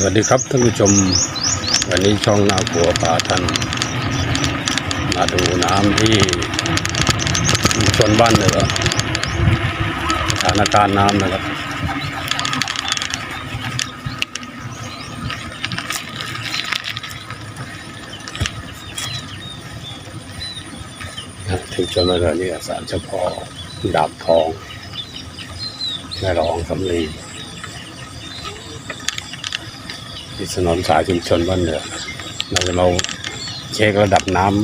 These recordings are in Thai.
สวัสดีครับท่านผู้ชม วันนี้ช่องนาขัวป่าท่านมาดูน้ำที่ชุมชนบ้านเหนือสถานการณ์น้ำนะครับชุมชนบ้านเหนือนี่สารเจ้าพ่อดาบทองแม่รองสำลี ที่ถนนสายชุมชนบ้านเหนือเราจะเราเช็คระดับน้ำ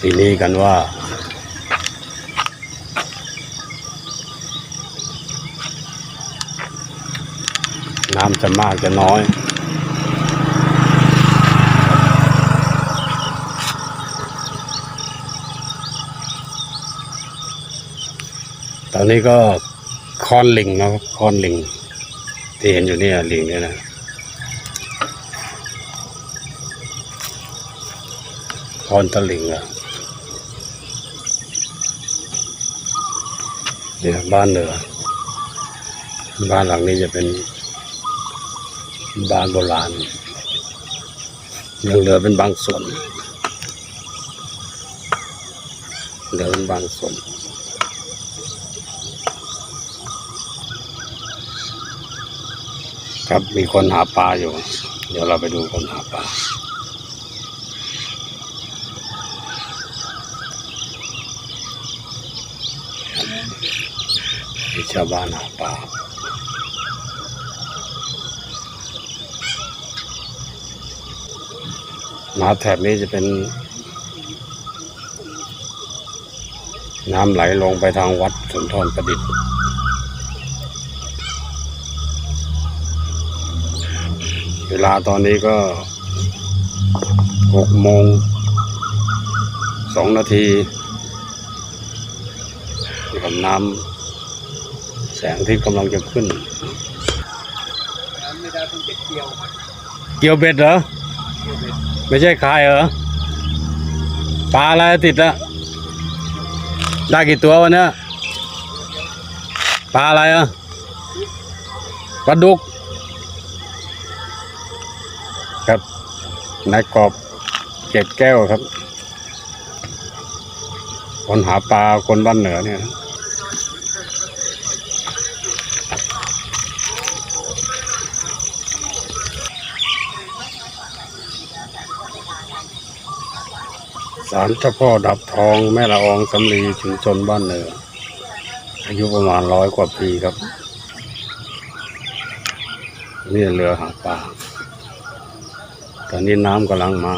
ปีนี้กันว่า น้ำจะมากจะน้อยตอนนี้ก็คอนลิงเนาะคอนลิง ที่เห็นอยู่เนี่ยลิงเนี่ยนะคอนตะลิงอะเนี่ยบ้านเหนือบ้านหลังนี้จะเป็นบ้านโบราณยังเหลือเป็นบางส่วนเหลือเป็นบางส่วน ครับมีคนหาปลาอยู่ เดี๋ยวเราไปดูคนหาปลาชาวบ้านหาปลาน้ำแถบนี้จะเป็น น้ำไหลลงไปทางวัดสุนทรประดิษฐ์ เวลาตอนนี้ก็หกโมงสองนาทีกับน้ำแสงอาที่กำลังจะขึ้น เกี่ยวเบ็ดเหรอ ไม่ใช่คายเหรอ ปลาอะไรติดละได้กี่ตัววันนี้ปลาอะไรอะปลาดุก นายกอบเก็บแก้วครับ คนหาปลาคนบ้านเหนือเนี่ยศาลเจ้าพ่อดับทองแม่ละอองสำลีชุมชนบ้านเหนือ อายุประมาณร้อยกว่าปีครับ นี่เรือหาปลา ตอนนี้น้ำกำลังมา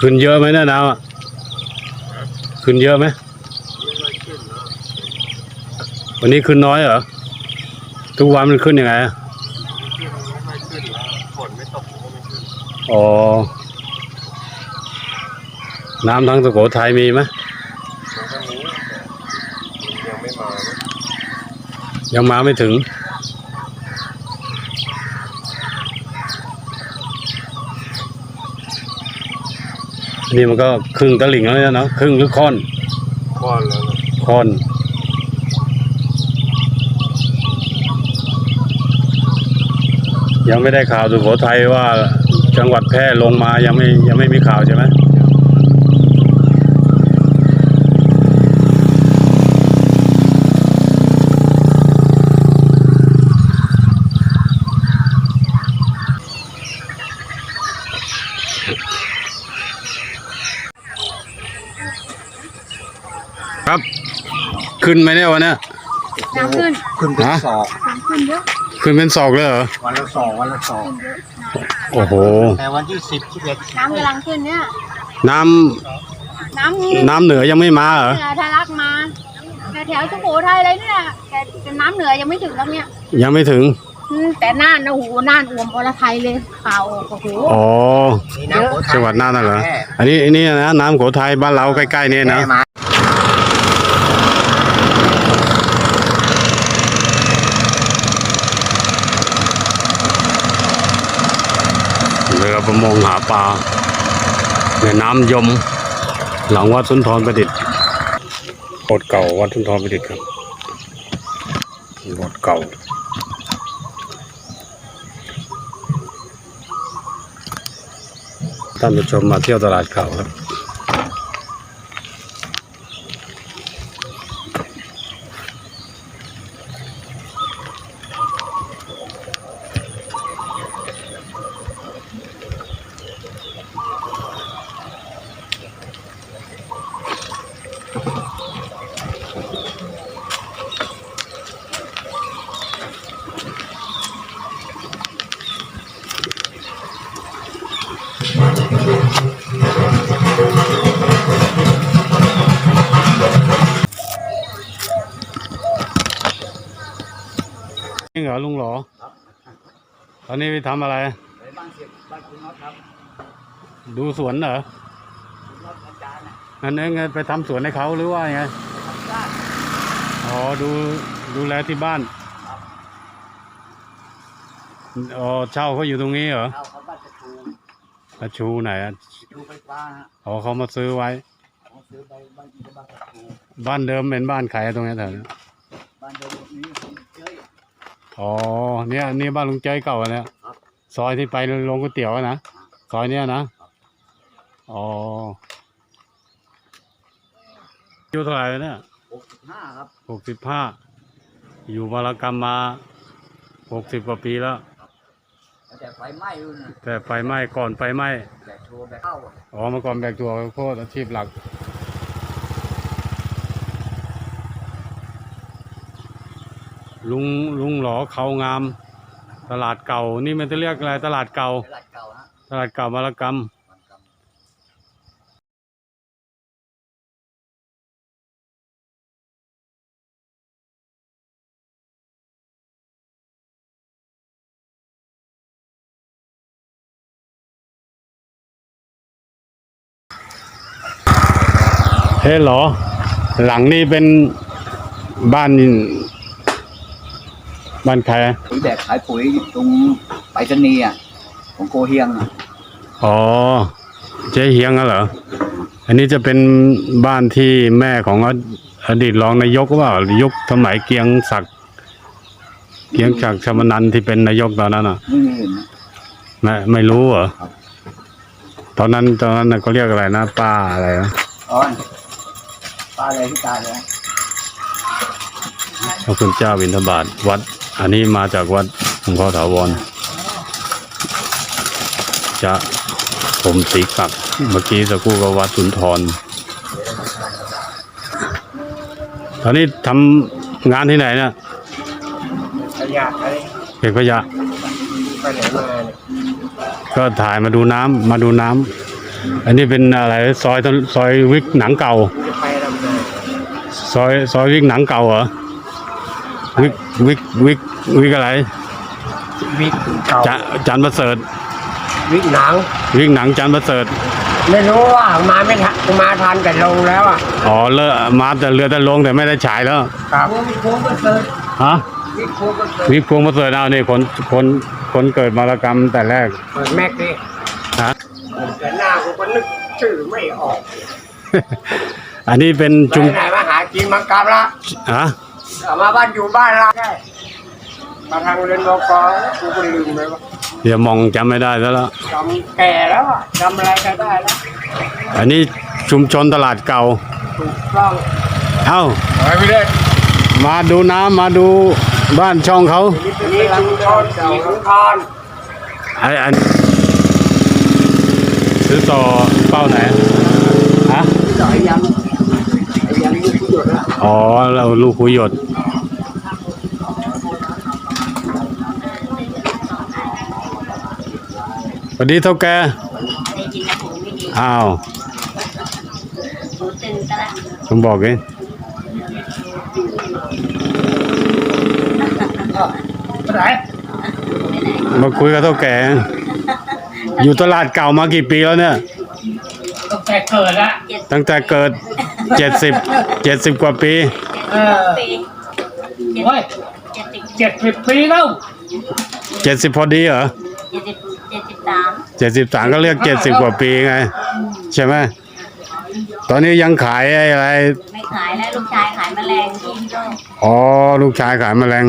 ขึ้นเยอะไหมเนี่ยน้ำอะ ขึ้นเยอะไหม วันนี้ขึ้นน้อยเหรอ ทุกวันมันขึ้นยังไงอะไม่ขึ้นแล้วฝนไม่ตกก็ไม่ขึ้นอ๋อ น้ำทั้งสุโขทัยมีไหมแล้วก็นี้ยังไม่มานะยังมาไม่ถึง นี่มันก็ครึ่งตะหลิ่งแล้วเนี่ยเนาะครึ่งหรือค่อนก้อนแล้วนะค่อน ยังไม่ได้ข่าวสุโขทัยว่าจังหวัดแพร่ลงมายังไม่ยังไม่มีข่าวใช่ไหมครับ ขึ้นไหมเนี่ยวันเนี้ยน้ำขึ้น ขึ้นเป็นฮะศอก น้ำขึ้นเยอะ ขึ้นเป็นศอกเลยเหรอ วันละสองวันละสองขึ้นเยอะโอ้โห แต่วันที่สิบสิบเอ็ดน้ำกำลังขึ้นเนี่ย น้น้ำเหนืำน้ำเหนือยังไม่มาเหรออทะลักมาแต่แถวสุโขทัยอะไรนี่แหละแต่แต่น้ำเหนือยังไม่ถึงแล้วเนี่ยยังไม่ถึงจอืมแต่น่านนะโอ้โหน่านอวมอรไทยเลยข่าวโอ้โหอ๋อนี่น้ำโขทัยจังหวัดน่านน่ะเหรออันนี้อันนี้นะน้ำโขทัยบ้านเราใกล้ๆนี่นะ แม่มา เรือ ประมงหาปลาในน้ำยม หลังวัดสุนทรประดิษฐ์โบสถ์เก่าวัดสุนทรประดิษฐ์ครับโบสถ์เก่าท่านผู้ชมมาเที่ยวตลาดเก่าครับ จริงเหรอลุงหรอตอนนี้ไปทำอะไรดูสวนเหรองั้นเองไปทำสวนให้เขาหรือว่าไงอ๋อดูดูแลที่บ้านอ๋อเช่าเขาอยู่ตรงนี้เหรอเอาเขาบ้านจะชูอาชูไหนอะชูไฟฟ้าฮะอ๋อเขามาซื้อไว้เขาซื้อไปบ้านที่บ้านจะชูบ้านเดิมเป็นบ้านใครตรงนี้แถวนี้บ้านเดิมนี้เจ้ย อ๋อเนี่ยนี่บ้านลุงเจ้ยเก่าอะเนี่ยครับ ซอยที่ไปโรงก๋วยเตี๋ยวอะนะซอยเนี้ยนะอ๋ออายุเท่าไหร่แล้วเนี่ยหกสิบห้าครับหกสิบห้าอยู่มารกรรมมาหกสิบกว่าปีแล้วแต่ไฟไหม้อยู่นะแต่ไฟไหม้ก่อนไฟไหม้แต่ชูแบบเข้าอะอ๋อเมื่อก่อนแบกตัวโคตรอาชีพหลัก ลุงลุงหลอเขางาม ตลาดเก่า นี่มันจะเรียกอะไรตลาดเก่าเป็นหลักเก่าฮะตลาดเก่ามารกรรมมันกเฮ้เหรอ หลังนี้เป็นบ้าน บ้านใครอะปุ๋ยแบบขายปุ๋ยตรงไปรษณีย์อะของโกเฮียงอะอ๋อ เจ๊เฮียงอะเหรอ อันนี้จะเป็นบ้านที่แม่ของออดีตรองนายกว่ายุคสมัยเกียงศักดิ์เกียงศักดิ์ชมนันท์ที่เป็นนายกตอนนั้นอะไม่มีเห็นนะไม่ไม่รู้เหรอครับตอนนั้นตอนนั้นน่ะเขาเรียกอะไรนะป้าอะไรนะอ๋อป้าอะไรที่ตายเลยพระคุณเจ้าวินทบาทวัด อันนี้มาจากวัดหลวงพ่อถาวร จะผมสีกักเมื่อกี้สักครู่ก็วัดสุนทร ตอนนี้ทำงานที่ไหนเนี่ยขยะเก็บขยะก็ถ่ายมาดูน้ำมาดูน้ำอันนี้เป็นอะไรซอยซอยวิกหนังเก่าซอยซอยวิกหนังเก่าเหรอวิก วิกวิกวิกอะไรวิกเก่าจะจันทร์ประเสริฐวิกหนัง วิกหนังจันทร์ประเสริฐไม่รู้ว่ามาไม่ทันมาทันแต่ลงแล้วอะอ๋อเลอะมาแต่เรือแต่ลงแต่ไม่ได้ฉายแล้วครับวิกโค้งก็เสิร์ฟฮะวิกโค้งก็เสิร์ฟวิกพวงประเสริฐเอานี่คนคนคนเกิดมารกรรมแต่แรกเปิดแม็กดิฮะแต่หน้ากูก็นึกชื่อไม่ออกอันนี้เป็นไปจุงไหนมาหากินมังกรละฮะ กลับมาบ้านอยู่บ้านละได้มาทางเรียนบกกูก็ลืมเลยว่าเดี๋ยวมองจำไม่ได้แล้วล่ะจำแก่แล้วอะจำอะไรก็ได้แล้วอันนี้ชุมชนตลาดเก่าถูกต้องเอ้าไปไม่ได้มาดูน้ำมาดูบ้านช่องเขานี่ชุมชนสีขุนทอนไอ้อันซื้อต่อเป้าไหนฮะสายยังไอ้ยังลูกผู้หยุดละอ๋อเราลูกคุยหยด สวัสดีเท่าแกอ้าวผมบอกเองไหนมาคุยกับเท่าแก่อยู่ตลาดเก่ามากี่ปีแล้วเนี่ย ตั้งแต่เกิดละตั้งแต่เกิดเจ็ดสิบเจ็ดสิบกว่าปีเออปีโอ้ยเจ็ดสิบเจ็ดสิบปีแล้วเจ็ดสิบพอดีเหรอเจ็ดสิบเจ็ดสิบสาม เจ็ดสิบสามก็เรียกเจ็ดสิบกว่าปีไง ใช่ไหมตอนนี้ยังขายอะไร ไม่ขายแล้วลูกชายขายแมลงที่โลกอ๋อ ลูกชายขายแมลง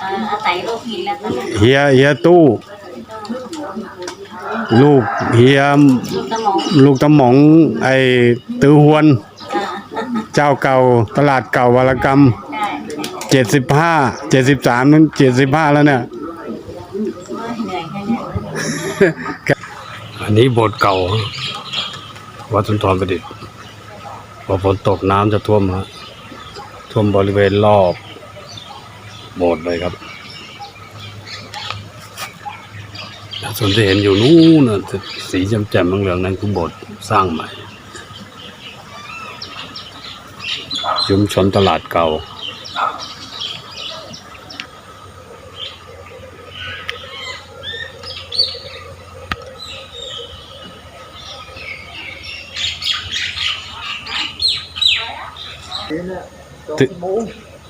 เอ่ออาศัยลูกกินแล้วตอนนี้เฮียเฮียตู้ ลูกเฮียลูกสมองลูกตะหมองไอ้ตือหวนเอ่อเจ้าเก่าตลาดเก่าวรกรรม ใช่เจ็ดสิบห้าเจ็ดสิบสามนั้นเจ็ดสิบห้าแล้วเนี่ย เมื่อยเหนื่อยแค่เนี้ย อันนี้โบสถ์เก่า วัดสุนทรประดิษฐ์พอฝนตกน้ำจะท่วมฮะท่วมบริเวณรอบโบสถ์เลยครับส่วนที่เห็นอยู่นู้นน่ะสีแจ่มๆเหลืองนั้นคือโบสถ์สร้างใหม่ ชุมชนตลาดเก่า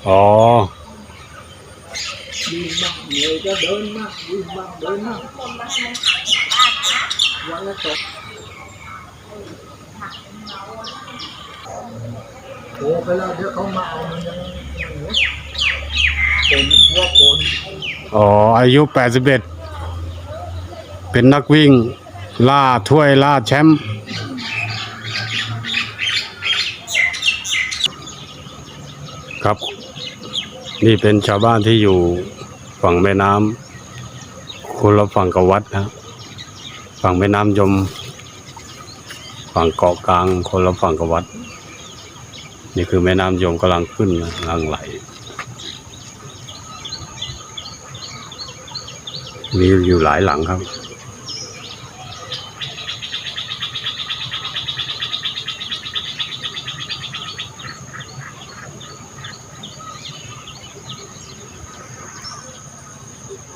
อ๋อโอ้ไปแล้วเดี๋ยวเขามาเอามันยังคนว่าคนอ๋อ อายุแปดสิบเอ็ดเป็นนักวิ่ง ล่าถ้วยล่าแชมป์ ครับ นี่เป็นชาวบ้านที่อยู่ฝั่งแม่น้ำคนละฝั่งกับวัดนะ ฝั่งแม่น้ำยม ฝั่งเกาะกลาง คนละฝั่งกับวัด นี่คือแม่น้ำยมกำลังขึ้นกำลังไหล มีอยู่หลายหลังครับ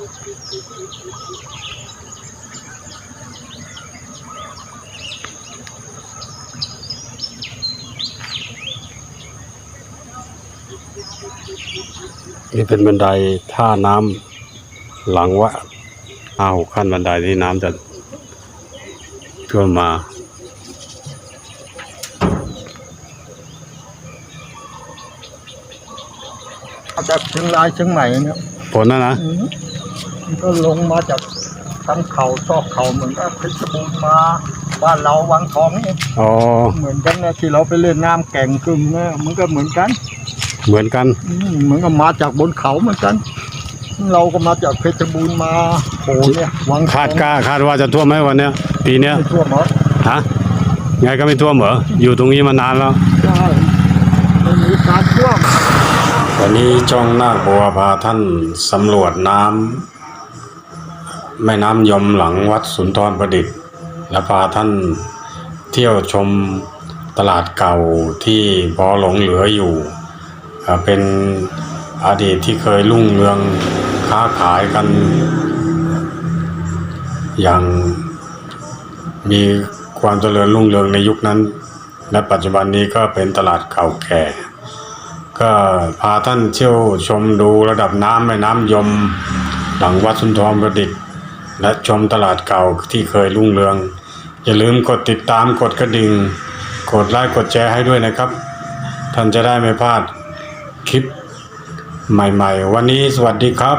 นี่เป็นบันไดท่าน้ำหลังวัดห้าหกขั้นบันไดที่น้ำจะท่วมมามาจากเชียงรายเชียงใหม่เนี่ยผลนะนะอืมมัน ก็ลงมาจากทั้งเขาซอกเขาเหมือนกับเพชรบูรณ์มาบ้านเราวังทองนี่อ๋อ เหมือนกันนะที่เราไปเล่นน้ำแก่งกึ่งเนี่ยมันก็เหมือนกันเหมือนกันอืมเหมือนกับมาจากบนเขาเหมือนกัน เราก็มาจากเพชรบูรณ์มาโผเนี่ยวังทองคาดกล้าคาดว่าจะท่วมไหมวันเนี้ยปีเนี้ยไม่ทั่วหมดฮะไงก็ไม่ท่วมเหรออยู่ตรงนี้มานานแล้ว ใช่ไม่มีการท่วม วันนี้จ้องนาคบัวพาท่านสำรวจน้ำ แม่น้ำยมหลังวัดสุนทรประดิษฐ์ และพาท่านเที่ยวชมตลาดเก่าที่พอหลงเหลืออยู่ เป็นอดีตที่เคยรุ่งเรืองค้าขายกัน อย่างมีความเจริญรุ่งเรืองในยุคนั้น และปัจจุบันนี้ก็เป็นตลาดเก่าแก่ ก็พาท่านเที่ยวชมดูระดับน้ำแม่น้ำยม หลังวัดสุนทรประดิษฐ์ และชมตลาดเก่าที่เคยรุ่งเรือง อย่าลืมกดติดตามกดกระดิ่ง กดไลค์กดแชร์ให้ด้วยนะครับ ท่านจะได้ไม่พลาดคลิปใหม่ ๆ วันนี้สวัสดีครับ